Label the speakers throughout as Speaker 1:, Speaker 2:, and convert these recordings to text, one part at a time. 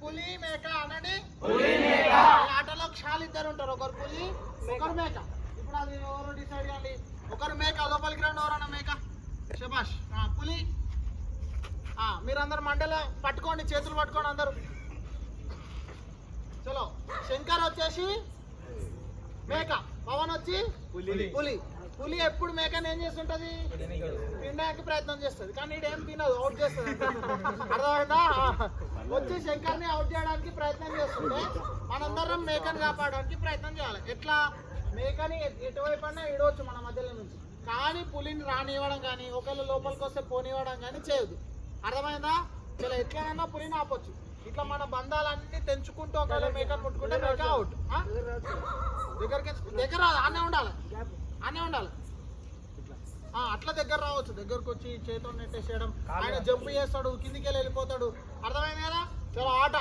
Speaker 1: పులి మేక అనండి. ఆటలో క్షాలు ఇద్దరు ఉంటారు. ఒకరు పులి ఒకరు మేక. ఇప్పుడు అది ఎవరు డిసైడ్ చేయాలి? ఒకరు మేక లోపలికి రండి ఎవరన్నా మేక. శబాష్ ఆ, పులి. ఆ, మీరందరు మండల పట్టుకోండి చేతులు పట్టుకోండి అందరూ. చలో శంకర్ వచ్చేసి మేక. పవన్ వచ్చి
Speaker 2: పులి.
Speaker 1: పులి. పులి ఎప్పుడు మేకని ఏం చేస్తుంటది? తినడానికి ప్రయత్నం చేస్తుంది. కానీ ఇదేం తినదు అవుట్ చేస్తుంది. అర్థమైందా? వచ్చి శంకర్ని అవుట్ చేయడానికి ప్రయత్నం చేస్తుంటే మనందరం మేకని కాపాడడానికి ప్రయత్నం చేయాలి. ఎట్లా? మేకని ఎటువైపు అన్నా ఇడవచ్చు మన మధ్యలో నుంచి. కానీ పులిని రానివ్వడం కానీ ఒకవేళ లోపలికి వస్తే పోనివ్వడం కానీ చేయదు అర్థమైందా? ఇలా ఎట్లనైనా పులిని ఆపొచ్చు. ఇట్లా మన బంధాలన్నీ తెంచుకుంటూ ఒకవేళ మేకని ముట్టుకుంటే మేక అవుట్ దగ్గరికి దగ్గర అనే ఉండాలి. అనే ఉండాలి. అట్లా దగ్గర రావచ్చు. దగ్గరకు వచ్చి చేతితో నెట్టేసేయడం ఆయన జంప్ చేస్తాడు కిందికి వెళ్ళి వెళ్ళిపోతాడు. అర్థమైంది కదా? చలో ఆట.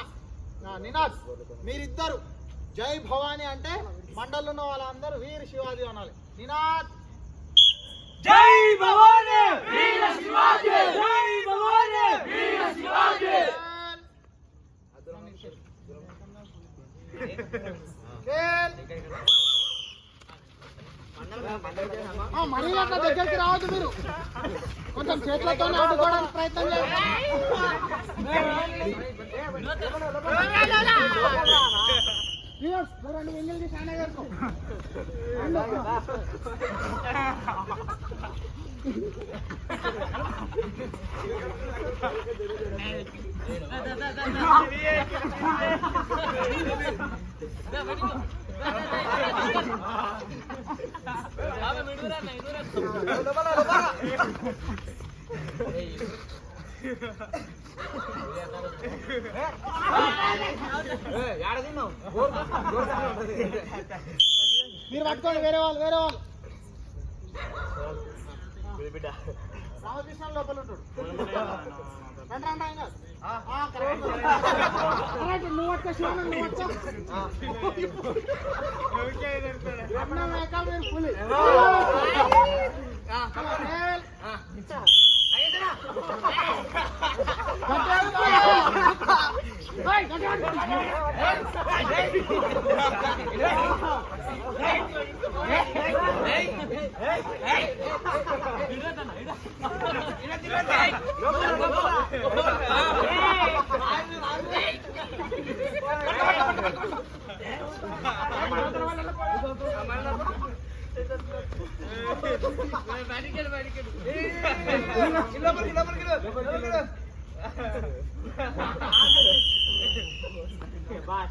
Speaker 1: నినాద్ మీరిద్దరు జై భవానీ అంటే మండల్లో ఉన్న వాళ్ళందరూ వీర శివాజీ అనాలి. నినాద్.
Speaker 2: జై భవానీ! వీర శివాజీ! జై భవానీ! వీర శివాజీ!
Speaker 1: ఖేల్. మరీ అట్లా దగ్గరికి రావద్దు మీరు కొంచెం చేతులతో ఆడుకోవడానికి ప్రయత్నం చేయండి Viewers, మీరు రెండు ఎంగిల్ తీసి ఆయన గారికో. మీరు పట్టుకోండి వేరే వాళ్ళు వేరే వాళ్ళు రామకృష్ణ లోపల ఉంటాడు. నువ్వు పట్టుకో శివన్న నువ్వు పట్టుకో అన్న మేక మీరు పులి. ఆ, বাস